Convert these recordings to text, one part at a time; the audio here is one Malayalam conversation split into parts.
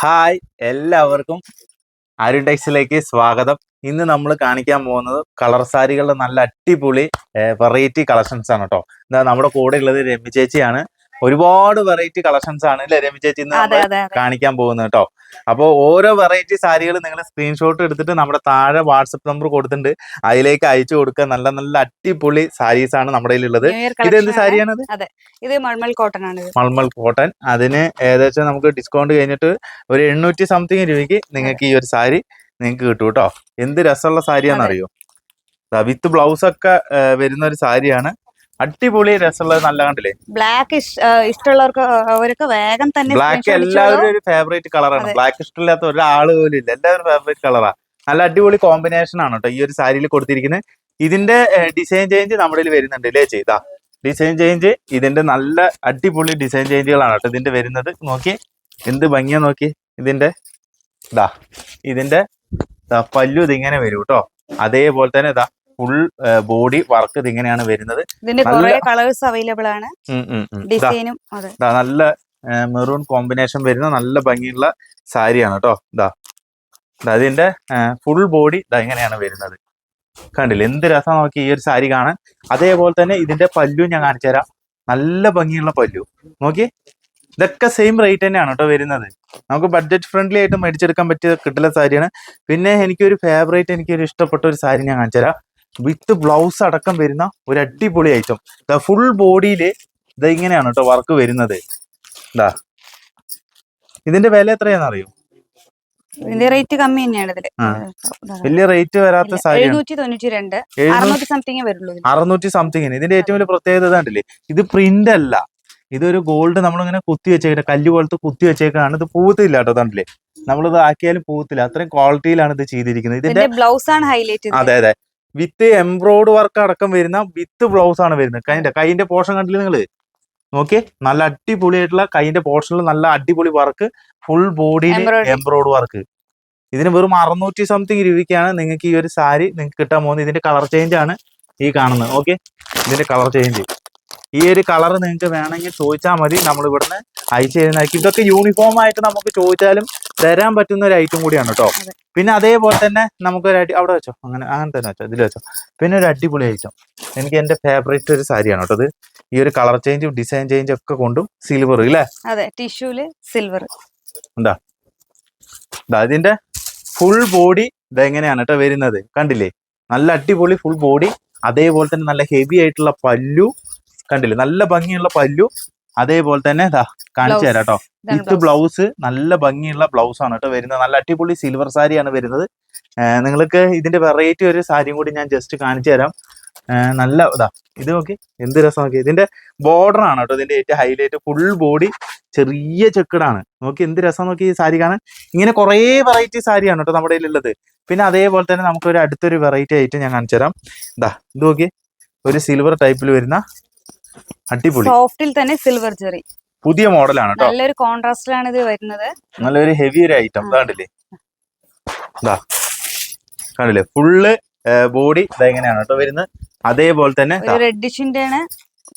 ഹായ് എല്ലാവർക്കും അരുൺ ടെക്സിലേക്ക് സ്വാഗതം. ഇന്ന് നമ്മൾ കാണിക്കാൻ പോകുന്നത് കളർ സാരികളുടെ നല്ല അടിപൊളി വെറൈറ്റി കളക്ഷൻസ് ആണ് കേട്ടോ നമ്മുടെ കൂടെ ഉള്ളത് രമ്യ ചേച്ചിയാണ്. ഒരുപാട് വെറൈറ്റി കളക്ഷൻസ് ആണ് അല്ലെ രമി ചേച്ചി ഇന്ന് കാണിക്കാൻ പോകുന്നത് കേട്ടോ അപ്പോൾ ഓരോ വെറൈറ്റി സാരികൾ നിങ്ങൾ സ്ക്രീൻഷോട്ട് എടുത്തിട്ട് നമ്മുടെ താഴെ വാട്സപ്പ് നമ്പർ കൊടുത്തിട്ടുണ്ട്. അതിലേക്ക് അയച്ചു കൊടുക്കുക നല്ല നല്ല അടിപൊളി സാരീസ് ആണ് നമ്മുടെ ഉള്ളത് ഇത് എന്ത് സാരിയാണ് സാരിയാണത് ഇത്? മൾമൽ കോട്ടൺ ആണ് മൾമൽ കോട്ടൺ അതിന് ഏകദേശം നമുക്ക് ഡിസ്കൗണ്ട് കഴിഞ്ഞിട്ട് ഒരു എണ്ണൂറ്റി സംതിങ് രൂപയ്ക്ക് നിങ്ങൾക്ക് ഈ ഒരു സാരി നിങ്ങൾക്ക് കിട്ടും കേട്ടോ എന്ത് രസമുള്ള സാരിയാണെന്നറിയോ വിത്ത് ബ്ലൗസ് ഒക്കെ വരുന്ന ഒരു സാരിയാണ്. അടിപൊളി രസമുള്ളത് നല്ല കണ്ടില്ലേ? ബ്ലാക്ക് ഇഷ്ടമുള്ളവർക്ക് അവരൊക്കെ വേഗം തന്നെ ബ്ലാക്ക് എല്ലാവരും ഒരു ഫേവറേറ്റ് കളറാണ് ബ്ലാക്ക് ഇഷ്ടമില്ലാത്ത ഒരാൾ പോലും ഇല്ല. എല്ലാവരും ഫേവറേറ്റ് കളറാണ് നല്ല അടിപൊളി കോമ്പിനേഷൻ ആണ് കേട്ടോ ഈ ഒരു സാരിയിൽ കൊടുത്തിരിക്കുന്നത്. ഇതിന്റെ ഡിസൈൻ ചേഞ്ച് നമ്മുടെ വരുന്നുണ്ട് അല്ലേ ചെയ്താ? ഡിസൈൻ ചേഞ്ച് ഇതിന്റെ നല്ല അടിപൊളി ഡിസൈൻ ചേഞ്ചുകളാണ് കേട്ടോ ഇതിന്റെ വരുന്നത്. നോക്കി എന്ത് ഭംഗിയാ നോക്കി ഇതിന്റെ ഇതാ ഇതിന്റെ പല്ലു ഇതിങ്ങനെ വരും കേട്ടോ അതേപോലെ തന്നെ ഇതാ ഫുൾ ബോഡി വർക്ക് ഇത് ഇങ്ങനെയാണ് വരുന്നത്. കളേഴ്സ് അവൈലബിൾ ആണ്. ഡിസൈനും നല്ല മെറൂൺ കോമ്പിനേഷൻ വരുന്ന നല്ല ഭംഗിയുള്ള സാരിയാണ് കേട്ടോ ഇതാ. അതിന്റെ ഫുൾ ബോഡി ഇതാ ഇങ്ങനെയാണ് വരുന്നത്. കണ്ടില്ലേ? എന്ത് രസം നോക്കി ഈ ഒരു സാരി കാണാൻ. അതേപോലെ തന്നെ ഇതിന്റെ പല്ലു ഞാൻ കാണിച്ചു തരാം. നല്ല ഭംഗിയുള്ള പല്ലു. നോക്കി. ഇതൊക്കെ സെയിം റേറ്റ് തന്നെയാണ് കേട്ടോ വരുന്നത്. നമുക്ക് ബഡ്ജറ്റ് ഫ്രണ്ട്ലി ആയിട്ട് മേടിച്ചെടുക്കാൻ പറ്റിയ കിട്ടുന്ന സാരിയാണ്. പിന്നെ എനിക്കൊരു ഫേവറേറ്റ് എനിക്കൊരു ഇഷ്ടപ്പെട്ട ഒരു സാരി ഞാൻ കാണിച്ചു തരാം. വിത്ത് ബ്ലൗസ് അടക്കം വരുന്ന ഒരു അടിപൊളി ഐറ്റം ദ ഫുൾ ബോഡിയിൽ ഇത് ഇങ്ങനെയാണ് കേട്ടോ വർക്ക് വരുന്നത്. ഇതാ ഇതിന്റെ വില എത്രയാണെന്ന് അറിയോ ഇതിന്റെ റേറ്റ് കമ്മി തന്നെയാണ് ഇതിൽ. വലിയ റേറ്റ് വരാത്ത അറുന്നൂറ്റി സംതിങ് സംതിങ്ങിന് ഇതിന്റെ ഏറ്റവും വലിയ പ്രത്യേകത ഉണ്ടല്ലേ ഇത് പ്രിന്റ് അല്ല. ഇതൊരു ഗോൾഡ് നമ്മളിങ്ങനെ കുത്തി വെച്ചേക്കാം കല്ല് പോലത്തെ കുത്തി വെച്ചേക്കാണ്. ഇത് പൂത്തില്ല കേട്ടോ തണ്ടില്ലേ നമ്മളിത് ആക്കിയാലും പൂത്തില്ല. അത്രയും ക്വാളിറ്റിയിലാണ് ഇത് ചെയ്തിരിക്കുന്നത്. ഇതിന്റെ ബ്ലൗസ് ആണ് ഹൈലൈറ്റ് അതെ അതെ. വിത്ത് എംബ്രോയ്ഡ് വർക്ക് അടക്കം വരുന്ന വിത്ത് ബ്ലൗസ് ആണ് വരുന്നത്. കൈന്റെ കൈന്റെ പോർഷൻ കണ്ടില്ലേ നിങ്ങൾ നോക്കിയേ നല്ല അടിപൊളിയായിട്ടുള്ള കൈന്റെ പോർഷനിൽ നല്ല അടിപൊളി വർക്ക് ഫുൾ ബോഡിയിൽ എംബ്രോയ്ഡ് വർക്ക്. ഇതിന് വെറും അറുന്നൂറ്റി സംതിങ് രൂപയ്ക്കാണ് നിങ്ങൾക്ക് ഈ ഒരു സാരി നിങ്ങൾക്ക് കിട്ടാൻ പോകുന്നത്. ഇതിന്റെ കളർ ചേഞ്ച് ആണ് ഈ കാണുന്നത്. ഓക്കെ ഇതിന്റെ കളർ ചേഞ്ച് ഈ ഒരു കളർ നിങ്ങൾക്ക് വേണമെങ്കിൽ ചോദിച്ചാൽ മതി. നമ്മൾ ഇവിടുന്ന് അയച്ചു തരുന്നതായിരിക്കും. ഇതൊക്കെ യൂണിഫോം ആയിട്ട് നമുക്ക് ചോദിച്ചാലും തരാൻ പറ്റുന്ന ഒരു ഐറ്റം കൂടിയാണ് കേട്ടോ. പിന്നെ അതേപോലെ തന്നെ നമുക്ക് ഒരു അടി അവിടെ വെച്ചോ. അങ്ങനെ അങ്ങനെ തന്നെ വെച്ചോ. ഇതിൽ വെച്ചോ. പിന്നെ ഒരു അടിപൊളി ഐറ്റം എനിക്ക് എന്റെ ഫേവറേറ്റ് ഒരു സാരിയാണ് കേട്ടോ ഇത്. ഈ ഒരു കളർ ചേഞ്ചും ഡിസൈൻ ചേഞ്ചും ഒക്കെ കൊണ്ടും സിൽവർ ഇല്ലേ? അതെ ടിഷ്യൂൽ സിൽവർ ദാ ഇതിന്റെ ഫുൾ ബോഡി ഇതെങ്ങനെയാണ് കേട്ടോ വരുന്നത്. കണ്ടില്ലേ? നല്ല അടിപൊളി ഫുൾ ബോഡി അതേപോലെ തന്നെ നല്ല ഹെവി ആയിട്ടുള്ള പല്ലു കണ്ടില്ലേ? നല്ല ഭംഗിയുള്ള പല്ലു. അതേപോലെ തന്നെ കാണിച്ചു തരാം കേട്ടോ. With blouse. നല്ല ഭംഗിയുള്ള ബ്ലൗസ് ആണ് കേട്ടോ വരുന്നത്. നല്ല അടിപൊളി സിൽവർ സാരിയാണ് വരുന്നത്. നിങ്ങൾക്ക് ഇതിന്റെ വെറൈറ്റി ഒരു സാരിയും കൂടി ഞാൻ ജസ്റ്റ് കാണിച്ചു തരാം. നല്ല ഇതാ ഇത് നോക്കി. എന്ത് രസം നോക്കി. ഇതിന്റെ ബോർഡർ ആണ് കേട്ടോ ഇതിന്റെ ഏറ്റവും ഹൈലൈറ്റ് ഫുൾ ബോഡി ചെറിയ ചെക്കിടാണ്. നോക്കി എന്ത് രസം നോക്കി ഈ സാരി കാണാൻ. ഇങ്ങനെ കുറേ വെറൈറ്റി സാരിയാണ് കേട്ടോ നമ്മുടെ ഉള്ളത് പിന്നെ അതേപോലെ തന്നെ നമുക്ക് ഒരു അടുത്തൊരു വെറൈറ്റി ആയിട്ട് ഞാൻ കാണിച്ചു തരാം. ഇതാ ഇത് നോക്കി. ഒരു സിൽവർ ടൈപ്പിൽ വരുന്ന അടിപൊളി. സോഫ്റ്റിൽ തന്നെ സിൽവർ ജെറി. പുതിയ മോഡലാണ് കേട്ടോ നല്ലൊരു കോൺട്രാസ്റ്റിലാണ് ഇത് വരുന്നത്. നല്ലൊരു ഹെവി ഒരു ഐറ്റം. കണ്ടില്ലേ ഇതാ. കണ്ടില്ലേ? ഫുള്ള് ബോഡി ഇതെങ്ങനെയാണ് കേട്ടോ വരുന്നത്. അതേപോലെ തന്നെ റെഡിഷിന്റെ ആണ്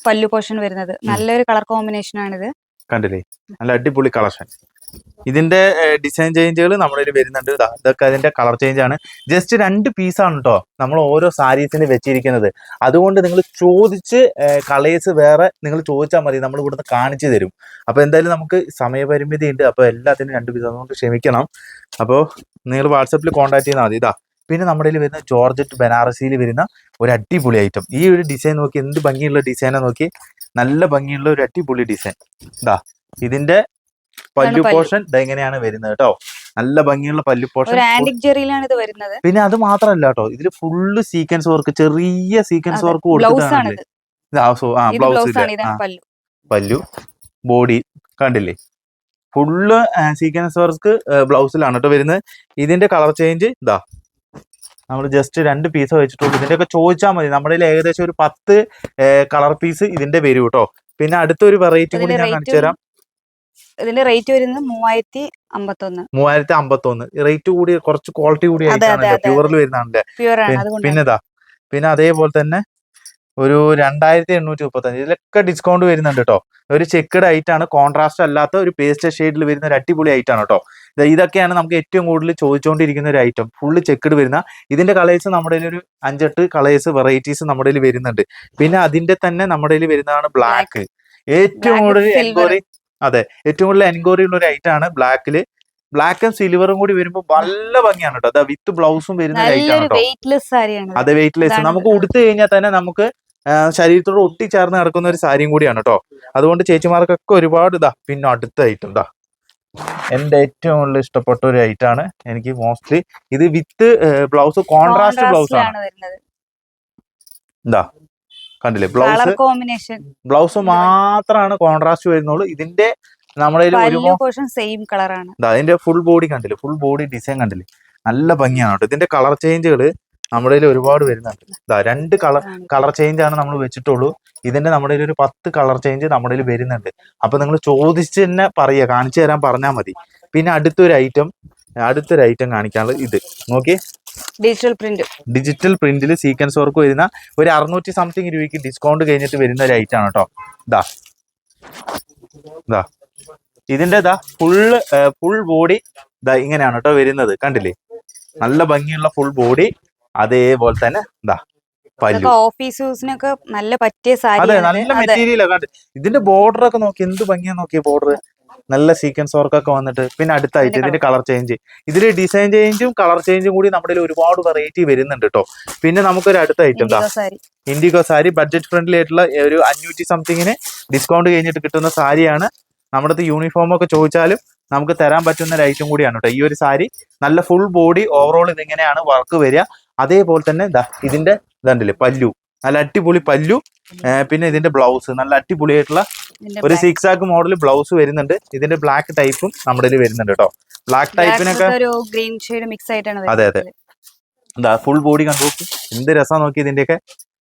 പല്ലു പോർഷൻ വരുന്നത്. നല്ലൊരു കളർ കോമ്പിനേഷൻ ആണിത്. കണ്ടില്ലേ? നല്ല അടിപൊളി കളക്ഷൻ ഇതിന്റെ ഡിസൈൻ ചേഞ്ചുകൾ നമ്മുടെ വരുന്നുണ്ട്. ഇതാ ഇതൊക്കെ അതിന്റെ കളർ ചേഞ്ച് ആണ്. ജസ്റ്റ് രണ്ട് പീസാണ് കേട്ടോ നമ്മൾ ഓരോ സാരീസിന് വെച്ചിരിക്കുന്നത്. അതുകൊണ്ട് നിങ്ങൾ ചോദിച്ച് കളേഴ്സ് വേറെ നിങ്ങൾ ചോദിച്ചാൽ മതി. നമ്മൾ ഇവിടുന്ന് കാണിച്ചു തരും. അപ്പൊ എന്തായാലും നമുക്ക് സമയപരിമിതി ഉണ്ട്. അപ്പൊ എല്ലാത്തിനും രണ്ട് പീസ് അതുകൊണ്ട് ക്ഷമിക്കണം. അപ്പോൾ നിങ്ങൾ വാട്സപ്പിൽ കോൺടാക്ട് ചെയ്താൽ മതി. ഇതാ പിന്നെ നമ്മുടെ കയ്യിൽ വരുന്ന ജോർജറ്റ് ബനാറസിയിൽ വരുന്ന ഒരു അടിപൊളി ഐറ്റം ഈ ഒരു ഡിസൈൻ നോക്കി എന്ത് ഭംഗിയുള്ള ഡിസൈനാണ് നോക്കി. നല്ല ഭംഗിയുള്ള ഒരു അടിപൊളി ഡിസൈൻ ഇതാ ഇതിന്റെ പല്ലു. പോർഷൻ ഇതെങ്ങനെയാണ് വരുന്നത് കേട്ടോ. നല്ല ഭംഗിയുള്ള പല്ലു പോർഷൻ ജെറിയിലാണ് ഇത് വരുന്നത്. പിന്നെ അത് മാത്രമല്ല കേട്ടോ ഇതിൽ ഫുള്ള് സീക്വൻസ് വർക്ക് ചെറിയ സീക്വൻസ് വർക്ക് കൊടുത്തിട്ടാണ് ബ്ലൗസ് പല്ലു. ബോഡി കണ്ടില്ലേ? ഫുള്ള് സീക്വൻസ് വർക്ക് ബ്ലൗസിലാണ് കേട്ടോ വരുന്നത്. ഇതിന്റെ കളർ ചേഞ്ച് ഇതാ. നമ്മൾ ജസ്റ്റ് രണ്ട് പീസ് വെച്ചിട്ടുള്ളൂ. ഇതിന്റെ ഒക്കെ ചോദിച്ചാൽ മതി. നമ്മുടെ ഏകദേശം ഒരു പത്ത് കളർ പീസ് ഇതിന്റെ വരും കേട്ടോ. പിന്നെ അടുത്തൊരു വെറൈറ്റി കൂടി ഞാൻ കാണിച്ചു തരാം ഇതിന്റെ റേറ്റ് വരുന്നത് മൂവായിരത്തി അമ്പത്തൊന്ന് മൂവായിരത്തി അമ്പത്തൊന്ന് റേറ്റ് കൂടി കുറച്ച് ക്വാളിറ്റി കൂടി. പ്യൂറിൽ വരുന്നുണ്ട് അതുകൊണ്ട് പിന്നെ അതേപോലെ തന്നെ ഒരു രണ്ടായിരത്തി എണ്ണൂറ്റി മുപ്പത്തഞ്ച് ഇതിലൊക്കെ ഡിസ്കൗണ്ട് വരുന്നുണ്ട് കേട്ടോ ഒരു ചെക്കഡ് ഐറ്റാണ് ആണ്. കോൺട്രാസ്റ്റ് അല്ലാത്ത ഒരു പേസ്റ്റ് ഷെയ്ഡിൽ വരുന്ന ഒരു അടിപൊളി ഐറ്റാണ് ആണ് കേട്ടോ ഇതൊക്കെയാണ് നമുക്ക് ഏറ്റവും കൂടുതൽ ചോദിച്ചുകൊണ്ടിരിക്കുന്ന ഒരു ഐറ്റം ഫുള്ള് ചെക്കഡ് വരുന്ന. ഇതിന്റെ കളേഴ്സ് നമ്മുടെ ഒരു അഞ്ചെട്ട് കളേഴ്സ് വെറൈറ്റീസ് നമ്മുടെ വരുന്നുണ്ട്. പിന്നെ അതിന്റെ തന്നെ നമ്മുടെ വരുന്നതാണ് ബ്ലാക്ക് ഏറ്റവും കൂടുതൽ എൻക്വയറി അതെ. ഏറ്റവും കൂടുതൽ എൻക്വയറി ഉള്ള ഒരു ഐറ്റം ആണ് ബ്ലാക്കിൽ ബ്ലാക്കും സിൽവറും കൂടി വരുമ്പോൾ നല്ല ഭംഗിയാണ് കേട്ടോ അതാ വിത്ത് ബ്ലൗസും വരുന്ന അതെ വെയിറ്റ് ലെസ് നമുക്ക് ഉടുത്തു കഴിഞ്ഞാൽ തന്നെ നമുക്ക് ശരീരത്തോട് ഒട്ടിച്ചേർന്ന് കിടക്കുന്ന ഒരു സാരിയും കൂടിയാണ് കേട്ടോ അതുകൊണ്ട് ചേച്ചിമാർക്കൊക്കെ ഒരുപാട് ഇതാ പിന്നെ അടുത്ത ഐറ്റം ഇതാ. എന്റെ ഏറ്റവും കൂടുതൽ ഇഷ്ടപ്പെട്ട ഒരു ഐറ്റം ആണ് എനിക്ക് മോസ്റ്റ്ലി ഇത് വിത്ത് ബ്ലൗസ് കോൺട്രാസ്റ്റ് ബ്ലൗസ് ആണ്. ഇതാ കണ്ടില്ലേ? ബ്ലൗസ് കോമ്പിനേഷൻ ബ്ലൗസ് മാത്രമാണ് കോൺട്രാസ്റ്റ് വരുന്നുള്ളൂ. ഇതിന്റെ നമ്മുടെ സെയിം കളറാണ് അതിന്റെ ഫുൾ ബോഡി കണ്ടില്ലേ? ഫുൾ ബോഡി ഡിസൈൻ കണ്ടില്ലേ? നല്ല ഭംഗിയാണ് കേട്ടോ. ഇതിന്റെ കളർ ചേഞ്ചുകൾ നമ്മുടെ ഒരുപാട് വരുന്നുണ്ട്. രണ്ട് കളർ കളർ ചേഞ്ച് ആണ് നമ്മൾ വെച്ചിട്ടുള്ളൂ. ഇതിന്റെ നമ്മുടെ ഒരു പത്ത് കളർ ചേഞ്ച് നമ്മുടെ വരുന്നുണ്ട്. അപ്പൊ നിങ്ങൾ ചോദിച്ചു തന്നെ പറയുക. കാണിച്ചു തരാൻ പറഞ്ഞാൽ മതി. പിന്നെ അടുത്തൊരു ഐറ്റം അടുത്തൊരു ഐറ്റം കാണിക്കാനുള്ളത് ഇത്. നോക്കി ഡിജിറ്റൽ പ്രിന്റ് ഡിജിറ്റൽ പ്രിന്റിൽ സീക്വൻസ് വർക്ക് വരുന്ന ഒരു അറുന്നൂറ്റി സംതിങ് രൂപയ്ക്ക് ഡിസ്കൗണ്ട് കഴിഞ്ഞിട്ട് വരുന്ന ഒരു ഐറ്റം ആണ് കേട്ടോ ഇതാ ഇതാ ഇതിന്റെ ഇതാ ഫുള്ള് ഫുൾ ബോഡി ഇതാ ഇങ്ങനെയാണ് കേട്ടോ വരുന്നത്. കണ്ടില്ലേ? നല്ല ഭംഗിയുള്ള ഫുൾ ബോഡി അതേപോലെ തന്നെ ഇതാ ഓഫീസ് യൂസിനൊക്കെ നല്ല പറ്റിയ സാരി അതെ നല്ല മെറ്റീരിയലാണ് ഇതിന്റെ ബോർഡർ ഒക്കെ നോക്കി. എന്ത് ഭംഗിയാ നോക്കിയ ബോർഡർ നല്ല സീക്വൻസ് വർക്കൊക്കെ വന്നിട്ട് പിന്നെ അടുത്ത ഐറ്റം ഇതിന്റെ കളർ ചേഞ്ച് ഇതിൽ ഡിസൈൻ ചേഞ്ചും കളർ ചേഞ്ചും കൂടി നമ്മുടെ ഒരുപാട് വെറൈറ്റി വരുന്നുണ്ട് കേട്ടോ പിന്നെ നമുക്കൊരു അടുത്ത item sari indigo sari budget friendly ആയിട്ടുള്ള ഒരു അഞ്ഞൂറ്റി സംതിങ്ങിന് ഡിസ്കൗണ്ട് കഴിഞ്ഞിട്ട് കിട്ടുന്ന സാരിയാണ്. നമ്മുടെ യൂണിഫോം ഒക്കെ ചോദിച്ചാലും നമുക്ക് തരാൻ പറ്റുന്ന ഒരു ഐറ്റം കൂടിയാണ് കേട്ടോ ഈ ഒരു സാരി നല്ല ഫുൾ ബോഡി ഓവറോൾ ഇതിങ്ങനെയാണ് വർക്ക് വരിക. അതേപോലെ തന്നെ ഇതിന്റെ ഇതുണ്ടല്ലേ പല്ലു. നല്ല അടിപൊളി പല്ലു. പിന്നെ ഇതിന്റെ ബ്ലൗസ് നല്ല അടിപൊളിയായിട്ടുള്ള ഒരു zigzag zigzag model blouse വരുന്നുണ്ട്. ഇതിന്റെ ബ്ലാക്ക് ടൈപ്പും നമ്മുടെ വരുന്നുണ്ട് കേട്ടോ. ബ്ലാക്ക് ടൈപ്പിനൊക്കെ ഗ്രീൻ ഷെയ്ഡ് മിക്സ് ആയിട്ടാണ് അതെ, അതെ. എന്താ ഫുൾ ബോഡി കണ്ടു എന്ത് രസം നോക്കി ഇതിന്റെയൊക്കെ.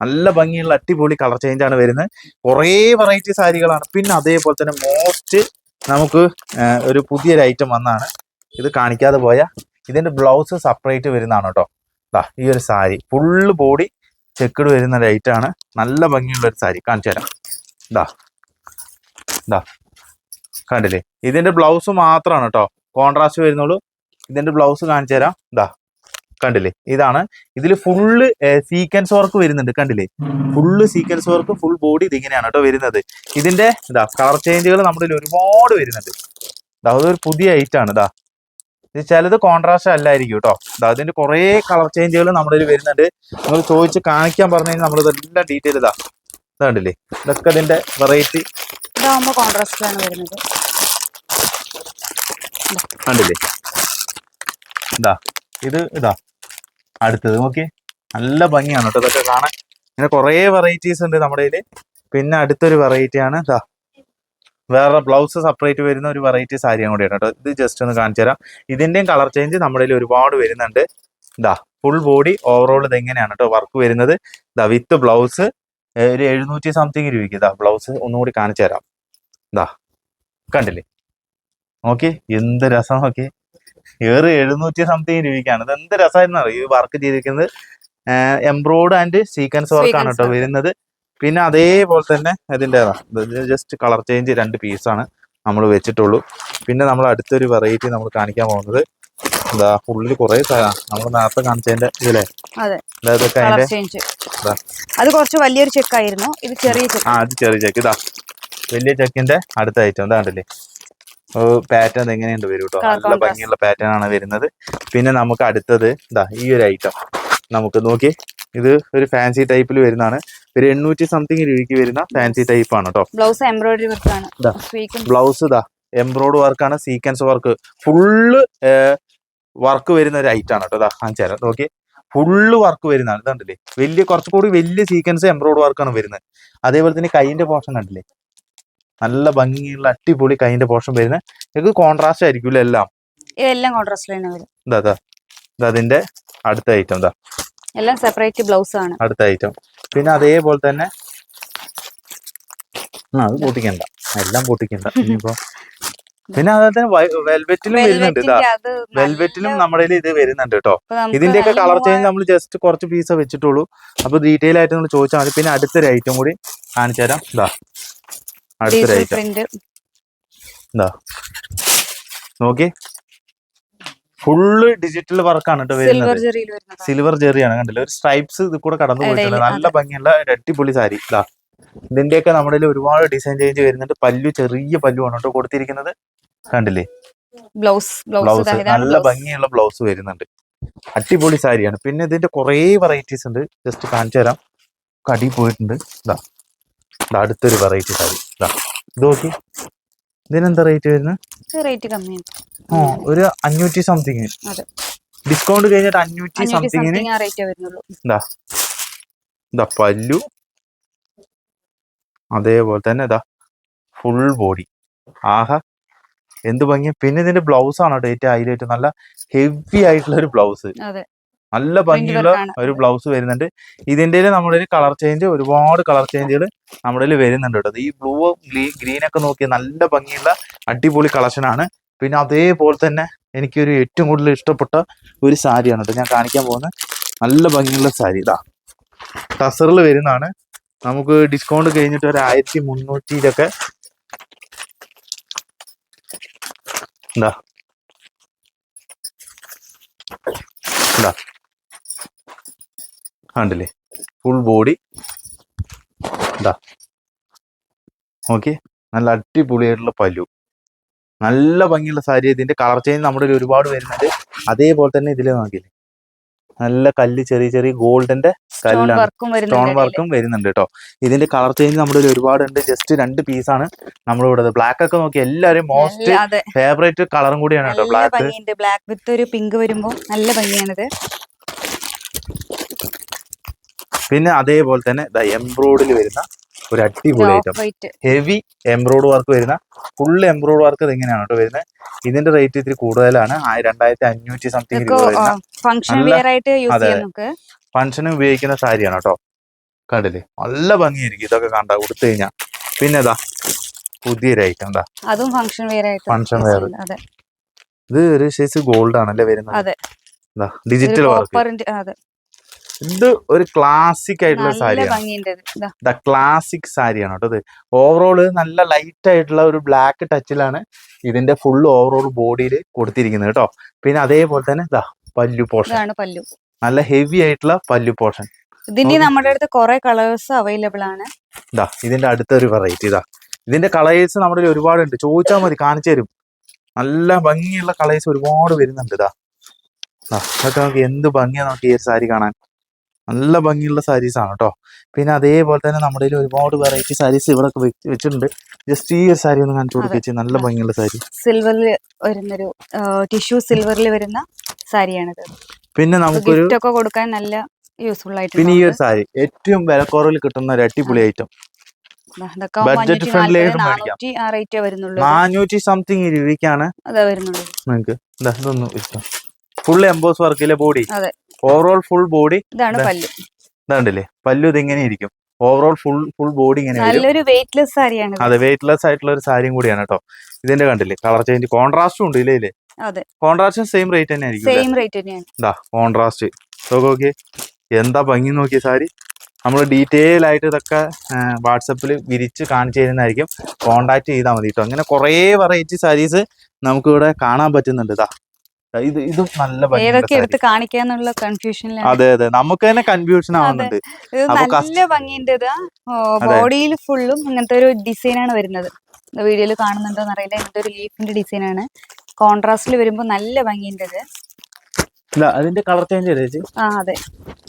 നല്ല ഭംഗിയുള്ള അടിപൊളി കളർ ചേഞ്ച് ആണ് വരുന്നത്. കുറേ വെറൈറ്റി സാരികളാണ്. പിന്നെ അതേപോലെ തന്നെ മോസ്റ്റ് നമുക്ക് ഒരു പുതിയൊരു ഐറ്റം വന്നാണ്. ഇത് കാണിക്കാതെ പോയ ഇതിന്റെ ബ്ലൗസ് സെപ്പറേറ്റ് വരുന്നതാണ് കേട്ടോ. ദാ ഈ ഒരു സാരി. ഫുള്ള് ബോഡി ചെക്കഡ് വരുന്ന ഒരു ഐറ്റം ആണ്. നല്ല ഭംഗിയുള്ള ഒരു സാരി. കാണിച്ചു തരാം. ദാ ദാ കണ്ടില്ലേ? ഇതിന്റെ ബ്ലൗസ് മാത്രമാണ് കേട്ടോ കോൺട്രാസ്റ്റ് വരുന്നുള്ളൂ. ഇതിന്റെ ബ്ലൗസ് കാണിച്ചു തരാം. ദാ കണ്ടില്ലേ? ഇതാണ്. ഇതിൽ ഫുള്ള് സീക്വൻസ് വർക്ക് വരുന്നുണ്ട് കണ്ടില്ലേ? Full sequence work full body ഇതിങ്ങനെയാണ് കേട്ടോ വരുന്നത്. ഇതിന്റെ ഇതാ കളർ ചേഞ്ചുകൾ നമ്മുടെ ഒരുപാട് വരുന്നുണ്ട്. ദാ ഒരു പുതിയ ഐറ്റം ആണ് ഇതാ ഇത് ചിലത് കോൺട്രാസ്റ്റ് അല്ലായിരിക്കും കേട്ടോ ഇതാ ഇതിന്റെ കുറേ കളർ ചേഞ്ചുകൾ നമ്മുടെ വരുന്നുണ്ട്. നിങ്ങൾ ചോദിച്ച് കാണിക്കാൻ പറഞ്ഞു കഴിഞ്ഞാൽ നമ്മളിതെല്ലാം ഡീറ്റെയിൽ ഇതാ ഇതാ കണ്ടില്ലേ? ഇതൊക്കെ ഇതിന്റെ വെറൈറ്റി ഇതാവുമ്പോ കോൺട്രാസ്റ്റിലാണ് വരുന്നത്. കണ്ടില്ലേ? ഇതാ ഇത് ഇതാ അടുത്തത് നോക്കി നല്ല ഭംഗിയാണ് കേട്ടോ ഇതൊക്കെ കാണാൻ. ഇങ്ങനെ കുറേ വെറൈറ്റീസ് ഉണ്ട് നമ്മുടെ ഇതിൽ പിന്നെ അടുത്തൊരു വെറൈറ്റി ആണ് ഇതാ. വേറെ ബ്ലൗസ് സെപ്പറേറ്റ് വരുന്ന ഒരു വെറൈറ്റി സാരിയും കൂടിയാണ് കേട്ടോ. ഇത് ജസ്റ്റ് ഒന്ന് കാണിച്ചു തരാം. ഇതിന്റെയും കളർ ചേഞ്ച് നമ്മുടെ ഒരുപാട് വരുന്നുണ്ട്. ഇതാ ഫുൾ ബോഡി ഓവറോൾ ഇത് എങ്ങനെയാണ് കേട്ടോ വർക്ക് വരുന്നത്. ഇതാ വിത്ത് ബ്ലൗസ് ഒരു എഴുന്നൂറ്റി സംതിങ് രൂപയ്ക്ക് ഇതാ ബ്ലൗസ് ഒന്നുകൂടി കാണിച്ചു തരാം. ഇതാ കണ്ടില്ലേ? നോക്കി എന്ത് രസം നോക്കി. ഏറ് എഴുന്നൂറ്റി സംതിങ് രൂപയ്ക്കാണ്. ഇത് എന്ത് രസമായിരുന്നു അറിയോ? ഈ വർക്ക് ചെയ്തിരിക്കുന്നത്. എംബ്രോയ്ഡ് ആൻഡ് സീക്വൻസ് വർക്കാണ് കേട്ടോ വരുന്നത്. പിന്നെ അതേപോലെ തന്നെ ഇതിന്റെ ജസ്റ്റ് കളർ ചേഞ്ച് രണ്ട് പീസാണ് നമ്മൾ വെച്ചിട്ടുള്ളൂ. പിന്നെ നമ്മൾ അടുത്തൊരു വെറൈറ്റി നമ്മൾ കാണിക്കാൻ പോകുന്നത്. എന്താ ഉള്ളിൽ കുറെ നമ്മൾ നേരത്തെ കാണിച്ചതിന്റെ ഇതിലെ. അതെ. കുറച്ച് വലിയൊരു ചെക്ക് ആയിരുന്നു. ഇത് ചെറിയ ചെക്ക് ആ അത് ചെറിയ ചെക്ക് ഇതാ. വലിയ ചെക്കിന്റെ അടുത്ത ഐറ്റം ഇതാണ്ടല്ലേ ഓ പാറ്റേൺ എങ്ങനെയുണ്ട്? വരും കേട്ടോ നല്ല ഭംഗിയുള്ള പാറ്റേൺ ആണ് വരുന്നത്. പിന്നെ നമുക്ക് അടുത്തത് ഇതാ ഈ ഒരു ഐറ്റം നമുക്ക് നോക്കി ഇത് ഒരു ഫാൻസി ടൈപ്പിൽ വരുന്നതാണ്. ഒരു എണ്ണൂറ്റി സംതിങ് രൂപയ്ക്ക് വരുന്ന ഫാൻസി ടൈപ്പ് ആണ് കേട്ടോ ബ്ലൗസ് എംബ്രോയിഡറി വർക്ക് ആണ്. ദാ. ബ്ലൗസ് ഇതാ എംബ്രോയിഡ് വർക്കാണ് സീക്വൻസ് വർക്ക് ഫുള്ള് വർക്ക് വരുന്ന ഒരു ഐറ്റം ആണ് കേട്ടോ ഇതാ കാണിച്ചു തരാം. നോക്കി ഫുള്ള് വർക്ക് വരുന്നതാണ്. ഇതാണ്ടല്ലേ വലിയ കുറച്ചുകൂടി വലിയ സീക്വൻസ് എംബ്രോയിഡ് വർക്കാണ് വരുന്നത്. അതേപോലെ തന്നെ കൈയിന്റെ പോർഷൻ കണ്ടില്ലേ? നല്ല ഭംഗിയുള്ള അടിപൊളി കൈന്റെ പോർഷൻ വരുന്നത്. ഇത് കോൺട്രാസ്റ്റ് ആയിരിക്കും എല്ലാം? ഇതെല്ലാം കോൺട്രാസ്റ്റിലാണ് വരും. ഇതാ അടുത്ത ഐറ്റം ഇതാ. എല്ലാം സെപ്പറേറ്റ് ബ്ലൗസ് ആണ്. അടുത്ത ഐറ്റം പിന്നെ അതേപോലെ തന്നെ ആ അത് പൊട്ടിക്കണ്ട. എല്ലാം പൊട്ടിക്കണ്ട. ഇനിയിപ്പോ പിന്നെ അതുപോലെ തന്നെ വെൽവെറ്റിലും വരുന്നുണ്ട് ഇതാ. വെൽവെറ്റിലും നമ്മുടെ ഇത് വരുന്നുണ്ട് കേട്ടോ. ഇതിന്റെയൊക്കെ കളർ ചേഞ്ച് നമ്മൾ ജസ്റ്റ് കുറച്ച് പീസേ വെച്ചിട്ടുള്ളൂ. അപ്പൊ ഡീറ്റെയിൽ ആയിട്ട് നമ്മൾ ചോദിച്ചാൽ മതി. പിന്നെ അടുത്തൊരു ഐറ്റം കൂടി കാണിച്ചു തരാം ഇതാ. Print. നോക്കി. ഫുള്ള് ഡിജിറ്റൽ വർക്കാണ് കേട്ടോ വരുന്നത്. സിൽവർ ജെറിയാണ് കണ്ടില്ല? ഒരു സ്ട്രൈപ്സ് ഇത് കൂടെ കടന്നു പോയിട്ടുണ്ട്. നല്ല ഭംഗിയുള്ള അടിപൊളി സാരി. ഇതാ. ഇതിന്റെയൊക്കെ നമ്മുടെ ഒരുപാട് ഡിസൈൻ ചേഞ്ച് വരുന്നുണ്ട്. പല്ലു ചെറിയ പല്ലുവാണ് കേട്ടോ കൊടുത്തിരിക്കുന്നത്. കണ്ടില്ലേ? ബ്ലൗസ് ബ്ലൗസ് നല്ല ഭംഗിയുള്ള ബ്ലൗസ് വരുന്നുണ്ട്. അടിപൊളി സാരിയാണ്. പിന്നെ ഇതിന്റെ കുറേ വെറൈറ്റീസ് ഉണ്ട്. ജസ്റ്റ് കാണിച്ചു തരാം കടി പോയിട്ടുണ്ട്. ഇതാ. അടുത്തൊരു വെറൈറ്റി സാരി. നോക്കി ഇതിനെന്താ റേറ്റ് വരുന്നത് റേറ്റ് കമ്മിയാണ്. ആ ഒരു അഞ്ഞൂറ്റി സംതിങ്. ഡിസ്കൗണ്ട് കഴിഞ്ഞിട്ട് അഞ്ഞൂറ്റി സംതിങ്ങിന് വരുന്നുള്ളൂ. ഇതാ പല്ലു. അതേപോലെ തന്നെ ഇതാ ഫുൾ ബോഡി ആഹാ എന്ത് ഭംഗി പിന്നെ ഇതിന്റെ ബ്ലൗസ് ആണ് കേട്ടോ ഏറ്റവും ഹൈലൈറ്റ് നല്ല ഹെവി ആയിട്ടുള്ള ഒരു ബ്ലൗസ് നല്ല ഭംഗിയുള്ള. ഒരു ബ്ലൗസ് വരുന്നുണ്ട്. ഇതിന്റെ നമ്മുടെ കളർ ചേഞ്ച് ഒരുപാട് കളർ ചേഞ്ചുകൾ നമ്മുടെ വരുന്നുണ്ട് കേട്ടോ. ഈ ബ്ലൂ ഗ്രീൻ ഒക്കെ നോക്കിയാൽ നല്ല ഭംഗിയുള്ള അടിപൊളി കളക്ഷനാണ് പിന്നെ അതേപോലെ തന്നെ എനിക്കൊരു ഏറ്റവും കൂടുതൽ ഇഷ്ടപ്പെട്ട ഒരു സാരിയാണ് കേട്ടോ. ഞാൻ കാണിക്കാൻ പോകുന്നത്. നല്ല ഭംഗിയുള്ള സാരി. ഇതാ. ടസറിൽ വരുന്നതാണ്. നമുക്ക് ഡിസ്കൗണ്ട് കഴിഞ്ഞിട്ട് ഒരു ആയിരത്തി മുന്നൂറ്റിയിലൊക്കെ എന്താ കണ്ടില്ലേ? ഫുൾ ബോഡി ഇതാ ഓക്കെ നല്ല അടിപൊളിയായിട്ടുള്ള പല്ലു. നല്ല ഭംഗിയുള്ള സാരി. ഇതിന്റെ കളർ ചേഞ്ച് നമ്മുടെ ഒരുപാട് വരുന്നത് അതേപോലെ തന്നെ ഇതിൽ നോക്കിയില്ലേ നല്ല കല്ല് ചെറിയ ചെറിയ ഗോൾഡിന്റെ കല്ലാണ്. സ്റ്റോൺ വർക്കും വരുന്നുണ്ട് കേട്ടോ ഇതിന്റെ കളർ ചേഞ്ച് നമ്മുടെ ഒരുപാട് ഉണ്ട്. ജസ്റ്റ് രണ്ട് പീസാണ് നമ്മളിവിടെ ബ്ലാക്ക് ഒക്കെ നോക്കി എല്ലാവരും മോസ്റ്റ് ഫേവറേറ്റ് കളറും കൂടിയാണ് കേട്ടോ ബ്ലാക്ക് ബ്ലാക്ക് വിത്ത് ഒരു പിങ്ക് വരുമ്പോ നല്ല ഭംഗിയാണിത്. പിന്നെ അതേപോലെ തന്നെ എംബ്രോയിഡിൽ വരുന്ന ഒരു അടിപൊളി ഐറ്റം ഹെവി എംബ്രോയിഡ് വർക്ക് വരുന്ന ഫുൾ എംബ്രോയിഡ് വർക്ക് ഇത് എങ്ങനെയാണ് കേട്ടോ വരുന്നത് ഇതിന്റെ റേറ്റ് ഇത്തിരി കൂടുതലാണ്. രണ്ടായിരത്തി അഞ്ഞൂറ്റി സംതിങ് അതെ. ഫംഗ്ഷന് ഉപയോഗിക്കുന്ന സാരിയാണ് കേട്ടോ കണ്ടില്ലേ? നല്ല ഭംഗിയായിരിക്കും ഇതൊക്കെ കണ്ട കൊടുത്തു കഴിഞ്ഞാ. പിന്നെ ഇതാ പുതിയൊരു ഐറ്റം എന്താ അതും ഫംഗ്ഷൻ വെയർ ആയിട്ട് വെയർ ഇത് ഒരു സൈസ് ഗോൾഡ് ആണല്ലേ വരുന്നത്. ഡിജിറ്റൽ വർക്ക് ഇത് ഒരു ക്ലാസിക് ആയിട്ടുള്ള സാരിയാണ്. ഇത്. ക്ലാസിക് സാരിയാണ് കേട്ടോ ഇത്. ഓവറോൾ നല്ല ലൈറ്റ് ആയിട്ടുള്ള ഒരു ബ്ലാക്ക് ടച്ചിലാണ് ഇതിന്റെ ഫുൾ ഓവറോൾ ബോഡിയിൽ കൊടുത്തിരിക്കുന്നത് കേട്ടോ. പിന്നെ അതേപോലെ തന്നെ ദാ പല്ലു പോർഷൻ നല്ല ഹെവി ആയിട്ടുള്ള പല്ലു പോർഷൻ ഇതിന്റെ നമ്മുടെ അടുത്ത് കുറെ കളേഴ്സ് അവൈലബിൾ ആണ്. ഇതാ ഇതിന്റെ അടുത്തൊരു വെറൈറ്റി ഇതാ ഇതിന്റെ കളേഴ്സ് നമ്മുടെ ഒരുപാട് ഉണ്ട് ചോദിച്ചാൽ മതി കാണിച്ചു തരും. നല്ല ഭംഗിയുള്ള കളേഴ്സ് ഒരുപാട് വരുന്നുണ്ട് ഇതാ ദാ, ഇതൊക്കെ നോക്കി എന്ത് ഭംഗിയാ നോക്കി ഈ സാരി കാണാൻ. നല്ല ഭംഗിയുള്ള സാരീസ് ആണ് കേട്ടോ പിന്നെ അതേപോലെ തന്നെ നമ്മുടെ ഒരുപാട് വെറൈറ്റി സാരീസ് ഇവിടെ വെച്ചിട്ടുണ്ട്. ജസ്റ്റ് ഈ ഒരു സാരി ഒന്ന് കാണിച്ചു കൊടുക്കുക നല്ല ഭംഗിയുള്ള സാരി സിൽവറിൽ വരുന്നൊരു ടിഷ്യൂ സിൽവറിൽ വരുന്ന സാരിയാണിത് പിന്നെ നമുക്കൊരു ഒക്കെ കൊടുക്കാൻ നല്ല യൂസ്ഫുൾ ആയിട്ട് പിന്നെ ഈ ഒരു സാരി ഏറ്റവും വിലക്കുറവിൽ കിട്ടുന്ന ഒരു അടിപൊളി ഐറ്റം ബഡ്ജറ്റ് ഫ്രണ്ട്ലി friendly ആയിട്ട് മേടിക്കാം. നാനൂറ്റി സംതിങ് രൂപയ്ക്കാണ് നിങ്ങൾക്ക്. ഫുൾ എംബോസ് വർക്കിലെ ബോഡി. ഓവറോൾ ഫുൾ ബോഡി ഇതാണ്. പല്ലു. ഇതാണ്ടല്ലേ? പല്ലു ഇതിങ്ങനെ ഇരിക്കും. ഓവറോൾ ഫുൾ ഫുൾ ബോഡി ഇങ്ങനെ നല്ലൊരു വെയിറ്റ്ലെസ് സാരിയാണ് അതെ വെയിറ്റ്ലെസ് ആയിട്ടുള്ള ഒരു സാരിയും കൂടിയാണ് കേട്ടോ ഇതിന്റെ കണ്ടില്ലേ? കളർ ചേഞ്ച് കോൺട്രാസ്റ്റും ഉണ്ട് ഇല്ലേ കോൺട്രാസ്റ്റും സെയിം റേറ്റ് തന്നെ ആയിരിക്കും സെയിം റേറ്റ് തന്നെയാണ്. ഇതാ കോൺട്രാസ്റ്റ് നോക്കി എന്താ ഭംഗി നോക്കിയ സാരി? നമ്മൾ ഡീറ്റെയിൽ ആയിട്ട് ഇതൊക്കെ വാട്സപ്പിൽ വിരിച്ച് കാണിച്ചു തരുന്നതായിരിക്കും. കോൺടാക്ട് ചെയ്താൽ മതി കേട്ടോ അങ്ങനെ കുറേ വെറൈറ്റി സാരീസ് നമുക്കിവിടെ കാണാൻ പറ്റുന്നുണ്ട്. ഇതാ ഇത് ഇതും നല്ല ഏതൊക്കെ എടുത്ത് കാണിക്കാന്നുള്ള കൺഫ്യൂഷനിലാണ് അതെ അതെ. നമുക്ക് തന്നെ കൺഫ്യൂഷൻ ആവുന്നുണ്ട്. ഇത് നല്ല ഭംഗിയുണ്ട് ഇത് ബോഡിയിൽ ഫുള്ളും ഇങ്ങനത്തെ ഒരു ഡിസൈൻ ആണ് വരുന്നത്. വീഡിയോയിൽ കാണുന്നുണ്ടോന്ന് അറിയില്ല. ഇങ്ങനത്തെ ഒരു ലീഫിന്റെ ഡിസൈൻ ആണ്. കോൺട്രാസ്റ്റിൽ വരുമ്പോ നല്ല ഇല്ല അതിന്റെ കളർ ചേഞ്ച് ചേച്ചി. ആ അതെ.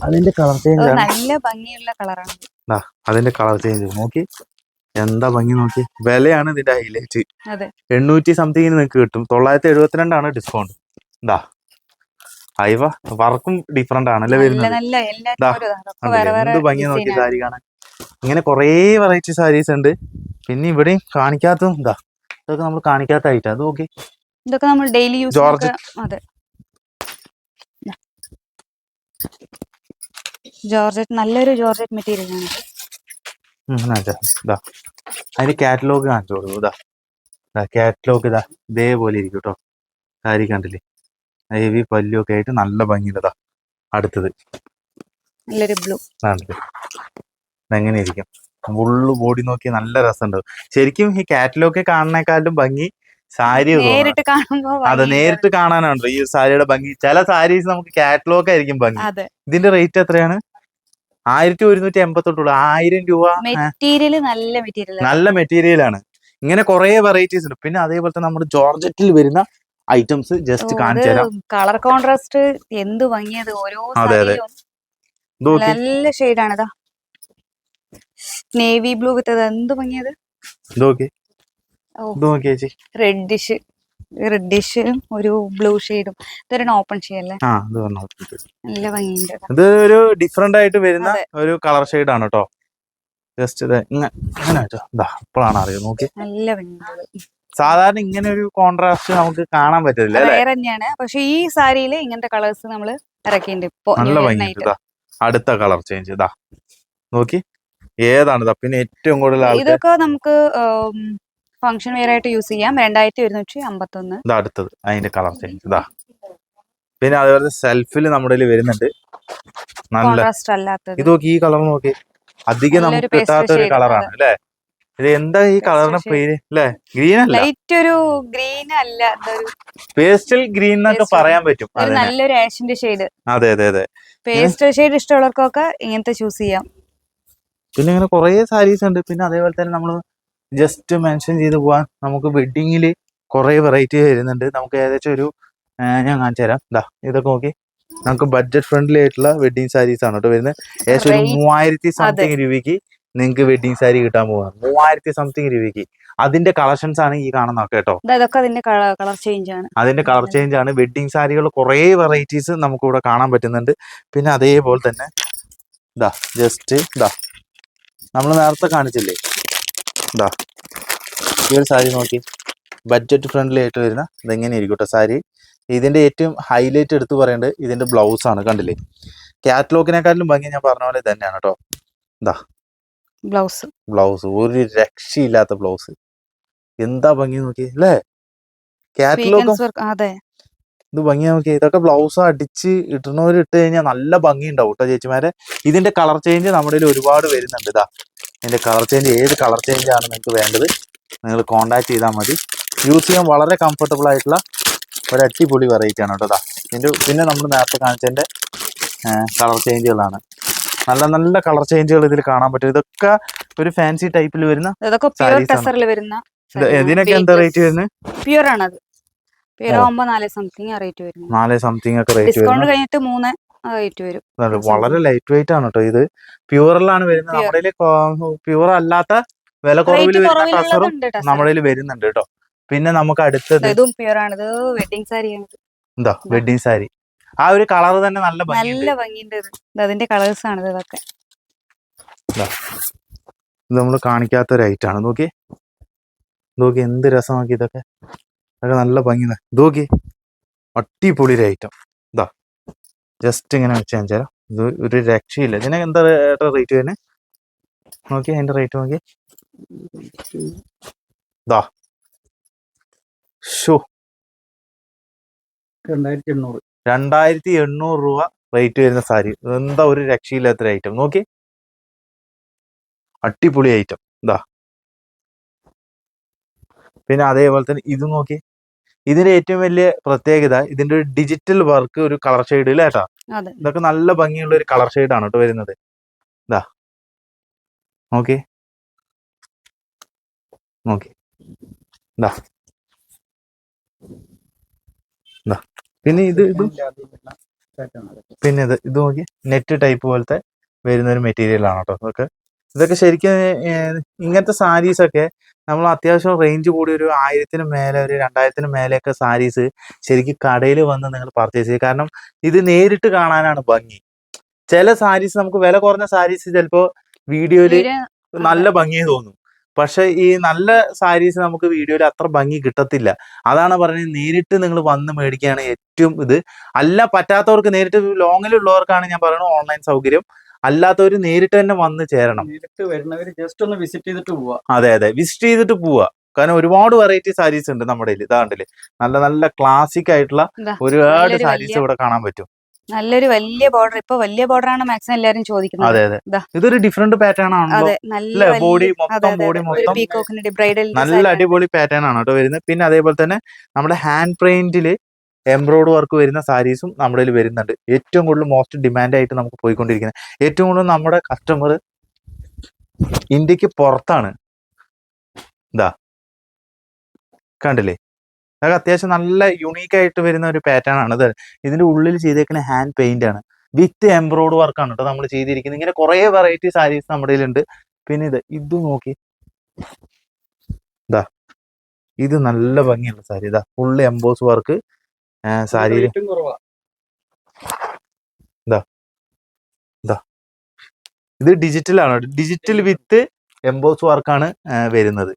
അതിന്റെ കളർ ചേഞ്ച് നല്ല ഭംഗിയുള്ള കളറാണ് അതിന്റെ കളർ ചേഞ്ച് നോക്കി. എന്താ ഭംഗി നോക്കി. വിലയാണ് ഇതിന്റെ ഹൈലൈറ്റ് അതെ. എണ്ണൂറ്റി സംതിങ്ങിന് നിങ്ങൾക്ക് കിട്ടും. തൊള്ളായിരത്തി എഴുപത്തിരണ്ടാണ് ഡിസ്കൗണ്ട് ഇതാ ഐവ വർക്കും ഡിഫറെന്റ് ആണല്ലേ അല്ലേ വരുന്നത്? എന്ത് ഭംഗി നോക്കി സാരി കാണാൻ. ഇങ്ങനെ കുറേ വെറൈറ്റി സാരീസ് ഉണ്ട്. പിന്നെ ഇവിടെയും കാണിക്കാത്തതും ഇതാ ഇതൊക്കെ നമ്മൾ കാണിക്കാത്ത ഐറ്റം അത് ഓക്കെ ഇതൊക്കെ നമ്മൾ ഡെയിലി യൂസ് ജോർജ്. അതെ. ജോർജറ്റ് നല്ലൊരു ജോർജറ്റ് മെറ്റീരിയൽ ആണ്. അതിന്റെ കാറ്റലോഗ് കാണിച്ചു കൊടുക്കും ഇതാ ഇതാ കാറ്റലോഗ് ഇതാ ഇതേപോലെ ഇരിക്കും കേട്ടോ സാരി കണ്ടില്ലേ? ഹെവി പല്ലൊക്കെ ആയിട്ട് നല്ല ഭംഗിയിലതാ അടുത്തത്. എങ്ങനെ ഇരിക്കും ഫുള്ള് ബോഡി നോക്കി നല്ല രസമുണ്ട് ശരിക്കും ഈ കാറ്റലോഗ് കാണുന്നേക്കാളും ഭംഗി സാരി അതെ നേരിട്ട് കാണാനാണല്ലോ ഈ സാരിയുടെ ഭംഗി. ചില സാരീസ് നമുക്ക് കാറ്റലോഗ് ആയിരിക്കും ഭംഗി. ഇതിന്റെ റേറ്റ് എത്രയാണ്? ആയിരത്തി ഒരുന്നൂറ്റി എൺപത്തൊട്ടുള്ളൂ ആയിരം രൂപ. മെറ്റീരിയൽ നല്ല മെറ്റീരിയൽ നല്ല മെറ്റീരിയൽ ആണ്. ഇങ്ങനെ കുറെ വെറൈറ്റീസ് ഉണ്ട്. പിന്നെ അതേപോലെ തന്നെ നമ്മുടെ ജോർജറ്റിൽ വരുന്ന ഐറ്റംസ് ജസ്റ്റ് കാണിച്ചു തരാം. കളർ കോൺട്രാസ്റ്റ് എന്ത് ഭംഗിയത് ഓരോ അതെ, അതെ. നല്ല ഷെയ്ഡാണ് ഇതാ നേവി ബ്ലൂ വിത്ത് എന്ത് ഭംഗിയത്? റെഡിഷ് റെഡിഷ് ഒരു ബ്ലൂ ഷെയ്ഡും ഇതൊരു ഓപ്പൺ ഷെയ്ഡല്ലേ നല്ല ഭംഗിയുണ്ട് ഇത് ഒരു ഡിഫറെന്റ് ആയിട്ട് വരുന്ന ഒരു കളർ ഷെയ്ഡ് ആണ് കേട്ടോ. ജസ്റ്റ് ഇത് ഇങ്ങനെ ഇങ്ങനെ ഇതാ ഇപ്പോഴാണ് അറിയുന്നത്. നോക്കി. നല്ല ഭംഗിയുണ്ട്. സാധാരണ ഇങ്ങനെ ഒരു കോൺട്രാസ്റ്റ് നമുക്ക് കാണാൻ പറ്റില്ല വേറെ തന്നെയാണ് പക്ഷെ ഈ സാരിയിൽ ഇങ്ങനത്തെ കളേഴ്സ് നമ്മൾ ഇറക്കിയിട്ടുണ്ട് ഇപ്പൊ നല്ല ഭംഗിയുണ്ട് അടുത്ത കളർ ചേഞ്ച് ഇതാ നോക്കി. ഏതാണ് ഇതാ പിന്നെ ഏറ്റവും കൂടുതൽ ഇതൊക്കെ നമുക്ക് ഫംഗ്ഷൻ വെയർ ആയിട്ട് യൂസ് ചെയ്യാം. രണ്ടായിരത്തി ഒരുന്നൂറ്റി അമ്പത്തി ഒന്ന് ഇതാ അടുത്തത്. അതിന്റെ കളർ ചേഞ്ച് ഇതാ പിന്നെ അതുപോലെ സെൽഫിൽ നമ്മുടെ വരുന്നുണ്ട്. നല്ല ഇത് നോക്കി ഈ കളർ നോക്കി. അധികം നമുക്ക് കിട്ടാത്ത ഒരു കളറാണ് അല്ലേ? ഇത് എന്താ ഈ കളറിന് പേര്? അല്ലേ ഗ്രീൻ അല്ല? ലൈറ്റ് ഒരു ഗ്രീൻ അല്ല പേസ്റ്റൽ ഗ്രീൻ എന്നൊക്കെ പറയാൻ പറ്റും നല്ലൊരു ആഷിന്റെ ഷെയ്ഡ് അതെ അതെ അതെ. പേസ്റ്റൽ ഷെയ്ഡ് ഇഷ്ടമുള്ളവർക്കൊക്കെ ഇങ്ങനത്തെ ചൂസ് ചെയ്യാം. പിന്നെ ഇങ്ങനെ കുറേ സാരീസ് ഉണ്ട്. പിന്നെ അതേപോലെ തന്നെ നമ്മൾ ജസ്റ്റ് മെൻഷൻ ചെയ്ത് പോവാൻ നമുക്ക് വെഡിങ്ങിൽ കുറേ വെറൈറ്റി വരുന്നുണ്ട്. നമുക്ക് ഏകദേശം ഒരു ഞാൻ കാണിച്ചു തരാം. ഇതാ ഇതൊക്കെ നോക്കി. നമുക്ക് ബഡ്ജറ്റ് ഫ്രണ്ട്ലി ആയിട്ടുള്ള വെഡിങ് സാരീസ് ആണ് കേട്ടോ വരുന്നത്. ഏകദേശം ഒരു മൂവായിരത്തി സംതിങ് രൂപയ്ക്ക് നിങ്ങൾക്ക് വെഡിങ് സാരി കിട്ടാൻ പോവാ. മൂവായിരത്തി സംതിങ് രൂപയ്ക്ക്. അതിന്റെ കളക്ഷൻസ് ആണ് ഈ കാണുന്നത് കേട്ടോ. ഇത് അതൊക്കെ അതിന്റെ കളർ ചേഞ്ച് ആണ്. അതിന്റെ കളർ ചേഞ്ച് ആണ്. വെഡിങ് സാരികൾ കുറെ വെറൈറ്റീസ് നമുക്ക് ഇവിടെ കാണാൻ പറ്റുന്നുണ്ട്. പിന്നെ അതേപോലെ തന്നെ ഇതാ ജസ്റ്റ് ഇതാ നമ്മൾ നേരത്തെ കാണിച്ചില്ലേ? ഇതാ ഈ ഒരു സാരി നോക്കി. ബഡ്ജറ്റ് ഫ്രണ്ട്ലി ആയിട്ട് വരുന്ന ഇതെങ്ങനെ ഇരിക്കും കേട്ടോ സാരി ഇതിന്റെ ഏറ്റവും ഹൈലൈറ്റ് എടുത്ത് പറയേണ്ടത് ഇതിന്റെ ബ്ലൗസ് ആണ് കണ്ടില്ലേ? കാറ്റലോഗിനെക്കാട്ടിലും ഭംഗി ഞാൻ പറഞ്ഞ പോലെ തന്നെയാണ് കേട്ടോ ബ്ലൗസ്. ബ്ലൗസ് ഒരു രക്ഷയില്ലാത്ത ബ്ലൗസ്. എന്താ ഭംഗി നോക്കി അല്ലേ? കാറ്റലോഗും അതെ. ഇത് ഭംഗി നോക്കി ഇതൊക്കെ ബ്ലൗസ് അടിച്ച് ഇടുന്നവർ ഇട്ട് കഴിഞ്ഞാൽ നല്ല ഭംഗി ഉണ്ടാവും കേട്ടോ ചേച്ചിമാരെ. ഇതിന്റെ കളർ ചേഞ്ച് നമ്മുടെ ഒരുപാട് വരുന്നുണ്ട് ഇതാ ഇതിന്റെ കളർ ചേഞ്ച് ഏത് കളർ ചേഞ്ച് ആണ് നിങ്ങൾക്ക് വേണ്ടത്? നിങ്ങൾ കോണ്ടാക്ട് ചെയ്താൽ മതി. യൂസ് ചെയ്യാൻ വളരെ കംഫർട്ടബിൾ ആയിട്ടുള്ള ഒരു അടിപൊളി വെറൈറ്റി ആണ് കേട്ടോ ഇതാ ഇതിന്റെ പിന്നെ നമ്മൾ നേരത്തെ കാണിച്ചതിന്റെ കളർ ചേഞ്ചുകളാണ് നല്ല നല്ല കളർ ചേഞ്ചുകൾ ഇതിൽ കാണാൻ പറ്റും. ഇതൊക്കെ ഒരു ഫാൻസി ടൈപ്പിൽ വരുന്ന ഇതൊക്കെ പ്യൂർ Sarees ആണ്. ടെസറിൽ വരുന്ന ഇത് ഇതിനൊക്കെ എന്താ റേറ്റ് വരുന്നത് പ്യുർ ആണത്. പ്യൂർ ഓ. ആവുമ്പോ നാല് സംതിങ് റേറ്റ് വരുന്നത് നാല് സംതിങ് ഒക്കെ റേറ്റ് ഡിസ്കൗണ്ട് വരുന്നത് കഴിഞ്ഞിട്ട് മൂന്ന് റേറ്റ് വരും. അതെ, വളരെ ലൈറ്റ് വെയിറ്റ് ആണ് കേട്ടോ ഇത്. പ്യൂറിലാണ് വരുന്നത്. നമ്മുടെ പ്യൂർ അല്ലാത്ത വില കുറവിൽ വരുന്ന ടസറും നമ്മുടെ വരുന്നുണ്ട് കേട്ടോ പിന്നെ നമുക്ക് അടുത്തത് ആണ്. വെഡിങ് സാരി. എന്താ വെഡിങ് സാരി. ആ ഒരു കളർ തന്നെ നല്ല ഭംഗിയുണ്ട്. നല്ല ഭംഗിയുണ്ട്. ഇത് അതിന്റെ കളേഴ്സ് ആണ് ഇത് ഇതൊക്കെ. ഇത് നമ്മൾ കാണിക്കാത്ത ഒരു ഐറ്റം ആണ്. നോക്കി. നോക്കി എന്ത് രസമാക്കി ഇതൊക്കെ. അതൊക്കെ നല്ല ഭംഗി ഇത് നോക്കി. അടിപൊളി ഒരു ഐറ്റം ഇതാ ജസ്റ്റ് ഇങ്ങനെ വെച്ച് കാണിച്ചാൽ ഇത് ഒരു രക്ഷയില്ല. ഇതിനൊക്കെ എന്താ റേറ്റ് വരുന്നത്? നോക്കി അതിന്റെ റേറ്റ് നോക്കി. ഇതാ ഷോ രണ്ടായിരത്തി എണ്ണൂറ്. രണ്ടായിരത്തി എണ്ണൂറ് രൂപ റേറ്റ് വരുന്ന സാരി. എന്താ ഒരു രക്ഷയില്ലാത്തൊരു ഐറ്റം നോക്കി. അടിപൊളി ഐറ്റം ഇതാ പിന്നെ അതേപോലെ തന്നെ ഇത് നോക്കി. ഇതിന്റെ ഏറ്റവും വലിയ പ്രത്യേകത ഇതിന്റെ ഒരു ഡിജിറ്റൽ വർക്ക് ഒരു കളർ ഷെയ്ഡ് ഇല്ല ഏട്ടാ ഇതൊക്കെ നല്ല ഭംഗിയുള്ള ഒരു കളർ ആണ് കേട്ടോ വരുന്നത്. ഇതാ നോക്കി. നോക്കി. ഇതാ ഇതാ പിന്നെ ഇത് ഇതും പിന്നെ ഇത് ഇത് നോക്കി. നെറ്റ് ടൈപ്പ് പോലത്തെ വരുന്ന ഒരു മെറ്റീരിയൽ ആണ് കേട്ടോ ഇതൊക്കെ ഇതൊക്കെ ശരിക്കും ഇങ്ങനത്തെ സാരീസ് ഒക്കെ നമ്മൾ അത്യാവശ്യം റേഞ്ച് കൂടി ഒരു ആയിരത്തിന് മേലെ ഒരു രണ്ടായിരത്തിന് മേലെയൊക്കെ സാരീസ് ശരിക്കും കടയിൽ വന്ന് നിങ്ങൾ പർച്ചേസ് ചെയ്യും. കാരണം ഇത് നേരിട്ട് കാണാനാണ് ഭംഗി. ചില സാരീസ് നമുക്ക് വില കുറഞ്ഞ സാരീസ് ചിലപ്പോ വീഡിയോയിൽ നല്ല ഭംഗി തോന്നും. പക്ഷെ ഈ നല്ല സാരീസ് നമുക്ക് വീഡിയോയിൽ അത്ര ഭംഗി കിട്ടത്തില്ല. അതാണ് പറഞ്ഞത് നേരിട്ട് നിങ്ങൾ വന്ന് മേടിക്കുകയാണ് ഏറ്റവും ഇത്. അല്ല പറ്റാത്തവർക്ക് നേരിട്ട് ലോങ്ങിലുള്ളവർക്കാണ് ഞാൻ പറയുന്നത് ഓൺലൈൻ സൗകര്യം. അല്ലാത്തവർ നേരിട്ട് തന്നെ വന്ന് ചേരണം. നേരിട്ട് വരുന്നവർ ജസ്റ്റ് ഒന്ന് വിസിറ്റ് ചെയ്തിട്ട് പോവാ. അതെ അതെ. വിസിറ്റ് ചെയ്തിട്ട് പോവാ. കാരണം ഒരുപാട് വെറൈറ്റി സാരീസ് ഉണ്ട് നമ്മുടെ ഇതാണ്ടിൽ നല്ല നല്ല ക്ലാസിക് ആയിട്ടുള്ള ഒരുപാട് സാരീസ് ഇവിടെ കാണാൻ പറ്റും. നല്ലൊരു വലിയ ബോർഡർ ഇപ്പൊ വലിയ ബോർഡർ ആണ് മാക്സിമം എല്ലാരും ചോദിക്കുന്നത്? അതെ അതെ. ഇതൊരു ഡിഫറെന്റ് പാറ്റേൺ ആണല്ലോ. നല്ല ബോഡി മൊത്തം ബോഡി മൊത്തം ബ്രൈഡൽ നല്ല അടിപൊളി പാറ്റേൺ ആണ് കേട്ടോ വരുന്നത്. പിന്നെ അതേപോലെ തന്നെ നമ്മുടെ ഹാൻഡ് പ്രിന്റിൽ എംബ്രോയ്ഡ് വർക്ക് വരുന്ന സാരീസും നമ്മുടെ കയ്യിൽ വരുന്നുണ്ട്. ഏറ്റവും കൂടുതൽ മോസ്റ്റ് ഡിമാൻഡ് ആയിട്ട് നമുക്ക് പോയിക്കൊണ്ടിരിക്കുന്നത്. ഏറ്റവും കൂടുതൽ നമ്മുടെ കസ്റ്റമർ ഇന്ത്യയ്ക്ക് പുറത്താണ്. ഇതാ കണ്ടില്ലേ? അതൊക്കെ അത്യാവശ്യം നല്ല യുണീക്ക് ആയിട്ട് വരുന്ന ഒരു പാറ്റേൺ ആണ്. ഇത് ഇതിന്റെ ഉള്ളിൽ ചെയ്തേക്കുന്ന ഹാൻഡ് പെയിന്റ് ആണ്. വിത്ത് എംബ്രോയ്ഡ് വർക്കാണ് കേട്ടോ നമ്മൾ ചെയ്തിരിക്കുന്നത്. ഇങ്ങനെ കുറേ വെറൈറ്റി സാരീസ് നമ്മുടെ കയ്യിലുണ്ട്. പിന്നെ ഇത് ഇത് നോക്കി. ഇതാ ഇത് നല്ല ഭംഗിയുള്ള സാരി ഇതാ ഫുള്ള് എംബോസ് വർക്ക് സാരിയിൽ കുറവാ. ഇത് ഡിജിറ്റൽ ആണ്. ഡിജിറ്റൽ വിത്ത് എംബോസ് വർക്കാണ് വരുന്നത്.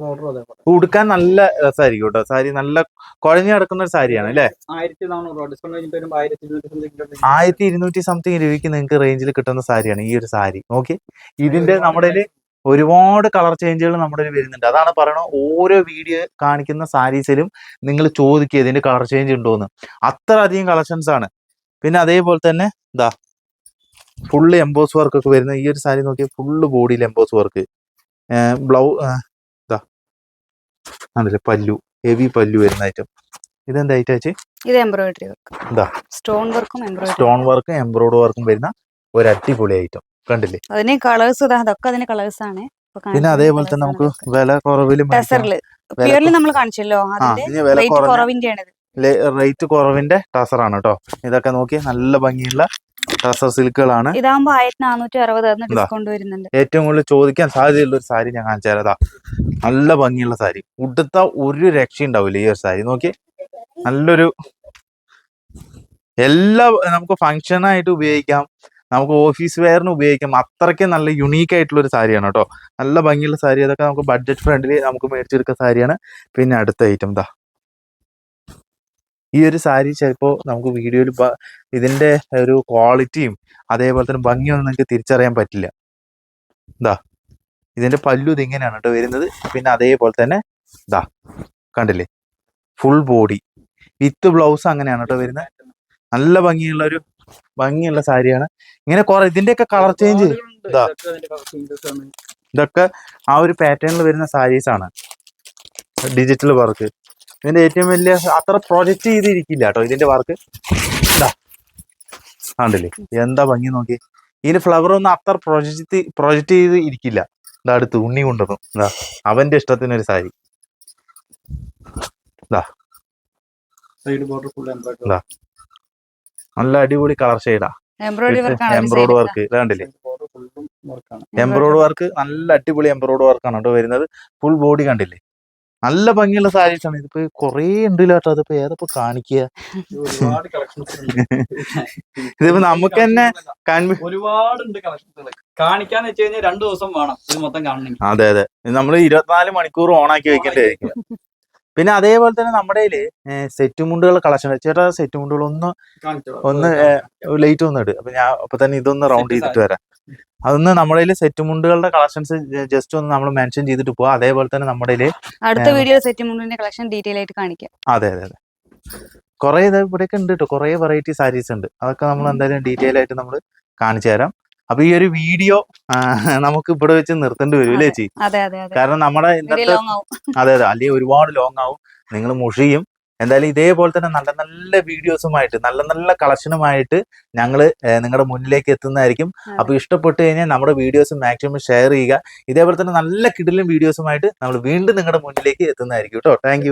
ബോർഡർ അതേപോലെ ഉടുക്കാൻ നല്ല രസമായിരിക്കും കേട്ടോ. സാരി നല്ല കുഴഞ്ഞു കിടക്കുന്ന ഒരു സാരിയാണ് അല്ലേ? ആയിരത്തി നാനൂറ് രൂപ ഡിസ്കൗണ്ട് കഴിഞ്ഞിട്ട് വരുമ്പോൾ ആയിരത്തി ഇരുന്നൂറ്റി സംതിങ് ആയിരത്തി ഇരുന്നൂറ്റി സംതിങ് രൂപയ്ക്ക് നിങ്ങൾക്ക് റേഞ്ചിൽ കിട്ടുന്ന സാരിയാണ് ഈ ഒരു സാരി. ഓക്കെ ഇതിന്റെ നമ്മുടെ ഒരുപാട് കളർ ചേഞ്ചുകൾ നമ്മുടെ വരുന്നുണ്ട്. അതാണ് പറയണത് ഓരോ വീഡിയോ കാണിക്കുന്ന സാരീസിലും നിങ്ങൾ ചോദിക്കുക ഇതിന്റെ കളർ ചേഞ്ച് ഉണ്ടോ എന്ന് അത്ര അധികം കളക്ഷൻസ് ആണ്. പിന്നെ അതേപോലെ തന്നെ ഇതാ ഫുള്ള് എംബോസ് വർക്ക് ഒക്കെ വരുന്ന ഈ ഒരു സാരി നോക്കിയാൽ ഫുള്ള് ബോഡിയിൽ എംബോസ് വർക്ക് ബ്ലൗ ആണല്ലേ? പല്ലു ഹെവി പല്ലു വരുന്ന ഐറ്റം ഇതെന്താ ഐറ്റം വെച്ച് ഇത് എംബ്രോയിഡറി വർക്ക് എന്താ സ്റ്റോൺ വർക്കും എംബ്രോയിഡറി സ്റ്റോൺ വർക്കും എംബ്രോയിഡറി വർക്കും വരുന്ന ഒരു അടിപൊളി ഐറ്റം കണ്ടില്ലേ? അതിന് കളേഴ്സ് ഇതാ അതൊക്കെ അതിന് കളേഴ്സ് ആണ്. പിന്നെ അതേപോലെ തന്നെ നമുക്ക്. വില കുറവിലും ടെസറിൽ പ്യൂർലി നമ്മൾ കാണിച്ചല്ലോ. അതിന്റെ വില കുറവിന്റെ ആണ് റേറ്റ് കുറവിന്റെ ആണ് കേട്ടോ ഇതൊക്കെ നോക്കി നല്ല ഭംഗിയുള്ള ടാസർ സിൽക്കുകളാണ് ഇതാകുമ്പോ ആയിരത്തി നാനൂറ്റി അറുപത് ഡിസ്കൗണ്ട് വരുന്നുണ്ട്. ഏറ്റവും കൂടുതൽ ചോദിക്കാൻ സാധ്യതയുള്ള ഒരു സാരി ഞാൻ കാണിച്ചു തരാതാ നല്ല ഭംഗിയുള്ള സാരി ഉടുത്ത ഒരു രക്ഷ ഉണ്ടാവില്ല ഈ ഒരു സാരി നോക്കി നല്ലൊരു എല്ലാ നമുക്ക് ഫങ്ഷനായിട്ട് ഉപയോഗിക്കാം. നമുക്ക് ഓഫീസ് വെയറിന് ഉപയോഗിക്കാം. അത്രയ്ക്ക് നല്ല യുണീക്ക് ആയിട്ടുള്ള ഒരു സാരിയാണ് കേട്ടോ നല്ല ഭംഗിയുള്ള സാരി അതൊക്കെ നമുക്ക് ബഡ്ജറ്റ് ഫ്രണ്ട്ലി നമുക്ക് മേടിച്ചെടുക്കുന്ന സാരിയാണ് പിന്നെ അടുത്ത ഐറ്റം ദാ ഈ ഒരു സാരി ചിലപ്പോൾ നമുക്ക് വീഡിയോയിൽ ഇതിന്റെ ഒരു ക്വാളിറ്റിയും അതേപോലെ തന്നെ ഭംഗിയൊന്നും നിങ്ങൾക്ക് തിരിച്ചറിയാൻ പറ്റില്ല. ഇതാ ഇതിന്റെ പല്ലു ഇതിങ്ങനെയാണ് കേട്ടോ വരുന്നത്. പിന്നെ അതേപോലെ തന്നെ ഇതാ കണ്ടില്ലേ? ഫുൾ ബോഡി വിത്ത് ബ്ലൗസ് അങ്ങനെയാണ് കേട്ടോ വരുന്നത്. നല്ല ഭംഗിയുള്ള ഒരു ഭംഗിയുള്ള സാരിയാണ്. ഇങ്ങനെ കുറെ ഇതിന്റെയൊക്കെ കളർ ചേഞ്ച് ഇതാ. ഇതൊക്കെ ആ ഒരു പാറ്റേണിൽ വരുന്ന സാരീസ് ആണ്. ഡിജിറ്റൽ വർക്ക് ഇതിന്റെ ഏറ്റവും വലിയ അത്ര പ്രൊജക്റ്റ് ചെയ്തിരിക്കില്ല കേട്ടോ ഇതിന്റെ വർക്ക് ആണ്ടല്ലേ കണ്ടില്ലേ? എന്താ ഭംഗി നോക്കി ഇതിന് ഫ്ലവർ ഒന്നും അത്ര പ്രൊജക്റ്റ് പ്രൊജക്റ്റ് ചെയ്ത് ഇരിക്കില്ല. ഇതാ അടുത്ത് ഉണ്ണി കൊണ്ടുവന്നു. ഇതാ അവന്റെ ഇഷ്ടത്തിനൊരു sari. Side border full embroidery ഇതാ. നല്ല അടിപൊളി കളർ ഷെയ്ഡാ എംബ്രോയിഡ് വർക്ക് കണ്ടില്ലേ? ബോർഡർ ഫുള്ളും വർക്കാണ് എംബ്രോയ്ഡ് വർക്ക് നല്ല അടിപൊളി എംബ്രോയ്ഡ് വർക്കാണ് കേട്ടോ വരുന്നത്. ഫുൾ ബോഡി കണ്ടില്ലേ? നല്ല ഭംഗിയുള്ള സാരീസ് ആണ്. ഇതിപ്പോ കൊറേ ഉണ്ടല്ലോ കേട്ടോ അതിപ്പോ ഏതപ്പോ കാണിക്കുക ഇതിപ്പോ നമുക്ക് തന്നെ ഒരുപാടുണ്ട് കാണിക്കാന്ന് വെച്ച് കഴിഞ്ഞാൽ രണ്ടു ദിവസം വേണം ഇത് മൊത്തം അതെ അതെ. നമ്മൾ ഇരുപത്തിനാല് മണിക്കൂർ ഓൺ ഓണാക്കി വെക്കേണ്ടതായിരിക്കും പിന്നെ അതേപോലെ തന്നെ നമ്മുടെ സെറ്റ് മുണ്ടുകൾ കളക്ഷൻ ചേട്ടാ സെറ്റ് മുണ്ടുകൾ ഒന്ന് ഒന്ന്, ലൈറ്റ് ഒന്ന് ഇട്. അപ്പൊ ഞാൻ അപ്പൊ തന്നെ ഇതൊന്ന് റൗണ്ട് ചെയ്തിട്ട് വരാം. അതൊന്ന് നമ്മുടെ കയ്യിൽ സെറ്റ് മുണ്ടുകളുടെ കളക്ഷൻസ് ജസ്റ്റ് ഒന്ന് നമ്മൾ മെൻഷൻ ചെയ്തിട്ട് പോവാം. അതേപോലെ തന്നെ നമ്മുടെ അടുത്ത വീഡിയോ സെറ്റ് മുണ്ടിന്റെ കളക്ഷൻ ഡീറ്റെയിൽ ആയിട്ട് കാണിക്കാം. അതെ അതെ അതെ. കുറെ ഇത് ഇവിടെയൊക്കെ ഉണ്ട് കേട്ടോ കുറെ വെറൈറ്റി സാരീസ് ഉണ്ട്. അതൊക്കെ നമ്മൾ എന്തായാലും ഡീറ്റെയിൽ ആയിട്ട് നമ്മൾ കാണിച്ചു തരാം. അപ്പൊ ഈ ഒരു വീഡിയോ നമുക്ക് ഇവിടെ വെച്ച് നിർത്തേണ്ടി വരും അല്ലേ ചേച്ചി? കാരണം നമ്മുടെ ഇന്നത്തെ അതെ അതെ. അല്ലെങ്കിൽ ഒരുപാട് ലോങ് ആവും. നിങ്ങൾ മുഷിയും. എന്തായാലും ഇതേപോലെ തന്നെ നല്ല നല്ല വീഡിയോസുമായിട്ട് നല്ല നല്ല കളക്ഷനുമായിട്ട് ഞങ്ങൾ നിങ്ങളുടെ മുന്നിലേക്ക് എത്തുന്നതായിരിക്കും അതെ. അപ്പൊ ഇഷ്ടപ്പെട്ട് കഴിഞ്ഞാൽ നമ്മുടെ വീഡിയോസ് മാക്സിമം ഷെയർ ചെയ്യുക ഇതേപോലെ തന്നെ നല്ല കിടിലും വീഡിയോസുമായിട്ട് നമ്മൾ വീണ്ടും നിങ്ങളുടെ മുന്നിലേക്ക് എത്തുന്നതായിരിക്കും കേട്ടോ താങ്ക്.